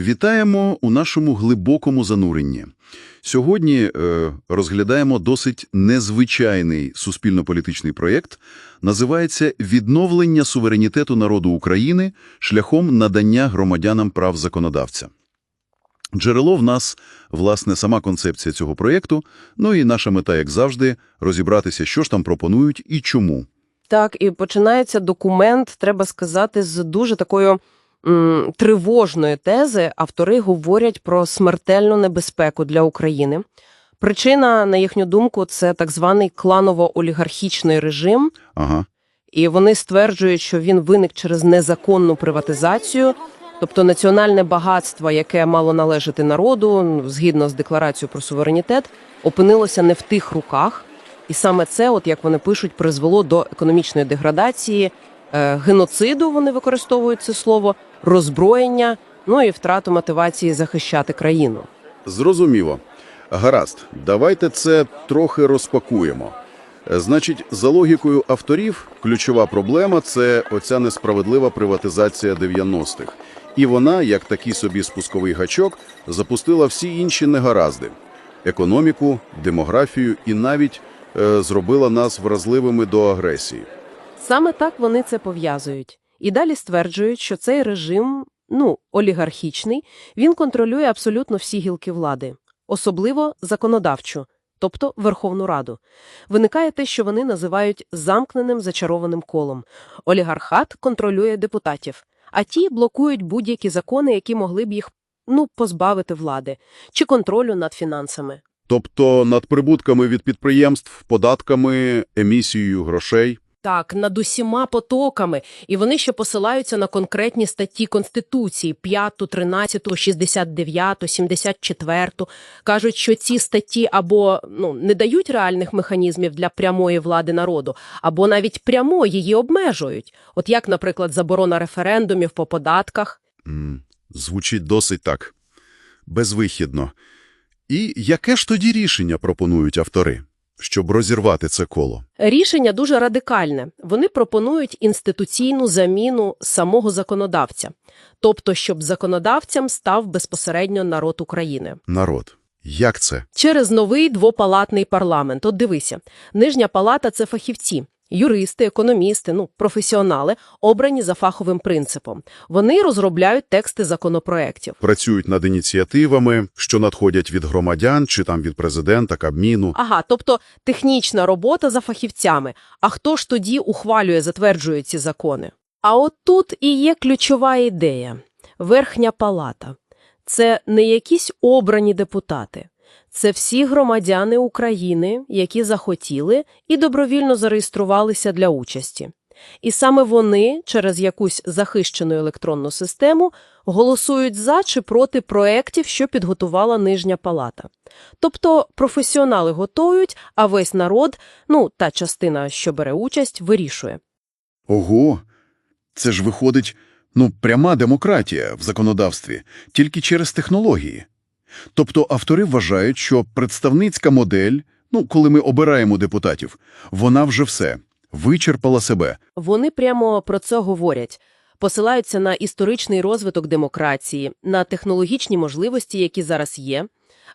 Вітаємо у нашому глибокому зануренні. Сьогодні е, розглядаємо досить незвичайний суспільно-політичний проєкт. Називається «Відновлення суверенітету народу України шляхом надання громадянам прав законодавця». Джерело в нас, власне, сама концепція цього проєкту, ну і наша мета, як завжди, розібратися, що ж там пропонують і чому. Так, і починається документ, треба сказати, з дуже такою м, тривожної тези. Автори говорять про смертельну небезпеку для України. Причина, на їхню думку, це так званий кланово-олігархічний режим, Ага. і вони стверджують, що він виник через незаконну приватизацію, тобто національне багатство, яке мало належати народу, згідно з декларацією про суверенітет, опинилося не в тих руках. І саме це, от як вони пишуть, призвело до економічної деградації, е, геноциду. Вони використовують це слово, роззброєння, ну і втрату мотивації захищати країну. Зрозуміло. Гаразд, давайте це трохи розпакуємо. Е, Значить, за логікою авторів, ключова проблема – це оця несправедлива приватизація 90-х. І вона, як такий собі спусковий гачок, запустила всі інші негаразди – економіку, демографію і навіть е, зробила нас вразливими до агресії. Саме так вони це пов'язують. І далі стверджують, що цей режим, ну, олігархічний, він контролює абсолютно всі гілки влади, особливо законодавчу, тобто Верховну Раду. Виникає те, що вони називають замкненим зачарованим колом. Олігархат контролює депутатів, а ті блокують будь-які закони, які могли б їх, ну, позбавити влади чи контролю над фінансами. Тобто над прибутками від підприємств, податками, емісією грошей. Так, над усіма потоками. І вони ще посилаються на конкретні статті Конституції 5, 13, 69, 74. Кажуть, що ці статті або ну, не дають реальних механізмів для прямої влади народу, або навіть прямо її обмежують. От як, наприклад, заборона референдумів по податках. М, Звучить досить так. Безвихідно. І яке ж тоді рішення пропонують автори, щоб розірвати це коло? Рішення дуже радикальне. Вони пропонують інституційну заміну самого законодавця. Тобто, щоб законодавцям став безпосередньо народ України. Народ. Як це? Через новий двопалатний парламент. От дивися, нижня палата – це фахівці. Юристи, економісти, ну, професіонали, обрані за фаховим принципом. Вони розробляють тексти законопроєктів. Працюють над ініціативами, що надходять від громадян чи там від президента, Кабміну. Ага, тобто технічна робота за фахівцями. А хто ж тоді ухвалює, затверджує ці закони? А от тут і є ключова ідея. Верхня палата. Це не якісь обрані депутати. Це всі громадяни України, які захотіли і добровільно зареєструвалися для участі. І саме вони через якусь захищену електронну систему голосують за чи проти проєктів, що підготувала нижня палата. Тобто професіонали готують, а весь народ, ну та частина, що бере участь, вирішує. Ого! Це ж виходить, ну, пряма демократія в законодавстві, тільки через технології. Тобто автори вважають, що представницька модель, ну, коли ми обираємо депутатів, вона вже все, вичерпала себе. Вони прямо про це говорять. Посилаються на історичний розвиток демократії, на технологічні можливості, які зараз є,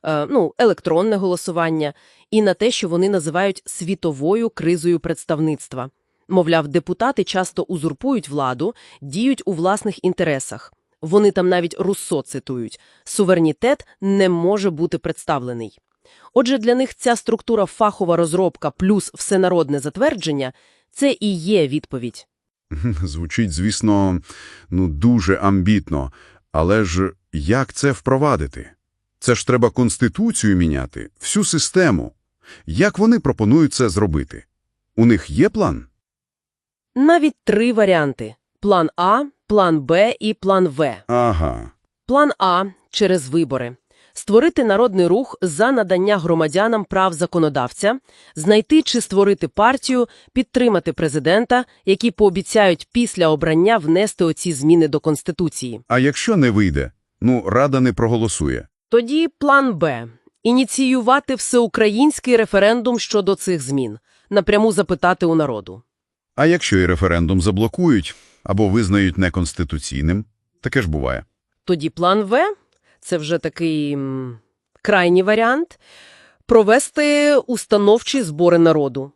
е, ну, електронне голосування, і на те, що вони називають світовою кризою представництва. Мовляв, депутати часто узурпують владу, діють у власних інтересах. Вони там навіть Руссо цитують «суверенітет не може бути представлений». Отже, для них ця структура фахова розробка плюс всенародне затвердження – це і є відповідь. Звучить, звісно, ну, дуже амбітно. Але ж як це впровадити? Це ж треба Конституцію міняти, всю систему. Як вони пропонують це зробити? У них є план? Навіть три варіанти – план А, план Б і план В. Ага. План А – через вибори. Створити народний рух за надання громадянам прав законодавця, знайти чи створити партію, підтримати президента, які пообіцяють після обрання внести оці зміни до Конституції. А якщо не вийде? Ну, Рада не проголосує. Тоді план Б – ініціювати всеукраїнський референдум щодо цих змін, напряму запитати у народу. А якщо і референдум заблокують або визнають неконституційним? Таке ж буває. Тоді план В – це вже такий м, крайній варіант – провести установчі збори народу.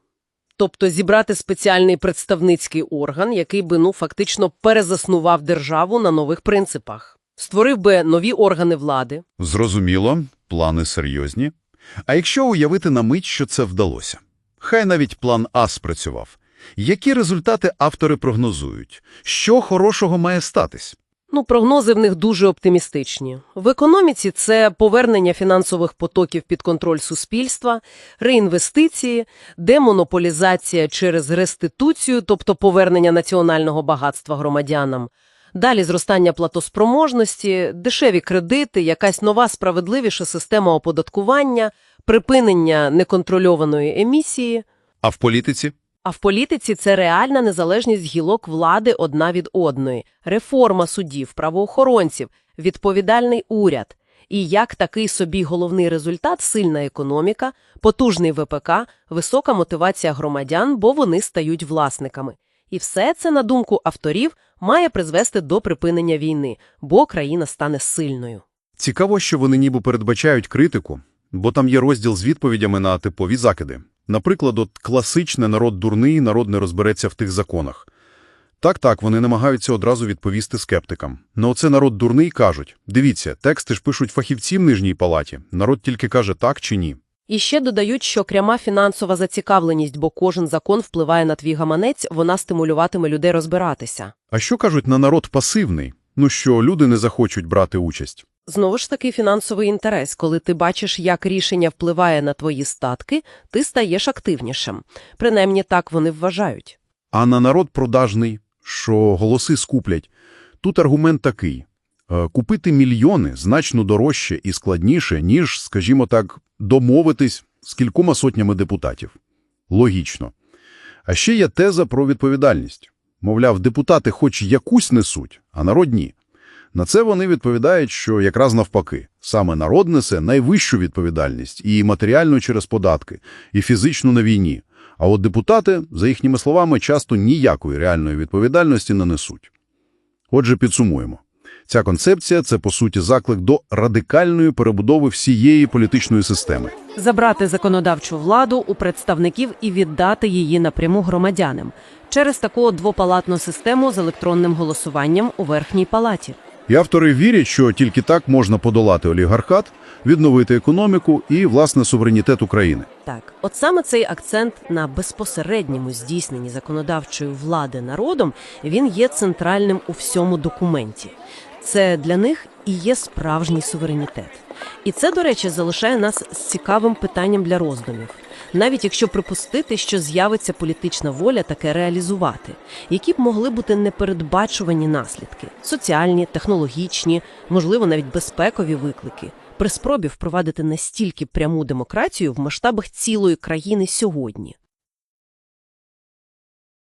Тобто зібрати спеціальний представницький орган, який би, ну, фактично перезаснував державу на нових принципах. Створив би нові органи влади. Зрозуміло, плани серйозні. А якщо уявити на мить, що це вдалося? Хай навіть план А спрацював. Які результати автори прогнозують? Що хорошого має статись? Ну, прогнози в них дуже оптимістичні. В економіці це повернення фінансових потоків під контроль суспільства, реінвестиції, демонополізація через реституцію, тобто повернення національного багатства громадянам, далі зростання платоспроможності, дешеві кредити, якась нова справедливіша система оподаткування, припинення неконтрольованої емісії. А в політиці? А в політиці це реальна незалежність гілок влади одна від одної, реформа судів, правоохоронців, відповідальний уряд. І як такий собі головний результат – сильна економіка, потужний ВПК, висока мотивація громадян, бо вони стають власниками. І все це, на думку авторів, має призвести до припинення війни, бо країна стане сильною. Цікаво, що вони ніби передбачають критику, бо там є розділ з відповідями на типові закиди. Наприклад, от класичне «народ дурний, народ не розбереться в тих законах». Так-так, вони намагаються одразу відповісти скептикам. Но оце народ дурний кажуть. Дивіться, тексти ж пишуть фахівці в нижній палаті. Народ тільки каже так чи ні. І ще додають, що пряма фінансова зацікавленість, бо кожен закон впливає на твій гаманець, вона стимулюватиме людей розбиратися. А що кажуть на народ пасивний? Ну що, люди не захочуть брати участь. Знову ж таки, фінансовий інтерес. Коли ти бачиш, як рішення впливає на твої статки, ти стаєш активнішим. Принаймні так вони вважають. А на народ продажний, що голоси скуплять. Тут аргумент такий. Е, Купити мільйони значно дорожче і складніше, ніж, скажімо так, домовитись з кількома сотнями депутатів. Логічно. А ще є теза про відповідальність. Мовляв, депутати хоч якусь несуть, а народ ні. На це вони відповідають, що якраз навпаки. Саме народ несе найвищу відповідальність і матеріальну через податки, і фізичну на війні. А от депутати, за їхніми словами, часто ніякої реальної відповідальності не несуть. Отже, підсумуємо. Ця концепція – це, по суті, заклик до радикальної перебудови всієї політичної системи. Забрати законодавчу владу у представників і віддати її напряму громадянам через таку двопалатну систему з електронним голосуванням у верхній палаті. І автори вірять, що тільки так можна подолати олігархат, відновити економіку і, власне, суверенітет України. Так, от саме цей акцент на безпосередньому здійсненні законодавчої влади народом, він є центральним у всьому документі. Це для них і є справжній суверенітет. І це, до речі, залишає нас з цікавим питанням для роздумів. Навіть якщо припустити, що з'явиться політична воля таке реалізувати, які б могли бути непередбачувані наслідки – соціальні, технологічні, можливо, навіть безпекові виклики – при спробі впровадити настільки пряму демократію в масштабах цілої країни сьогодні.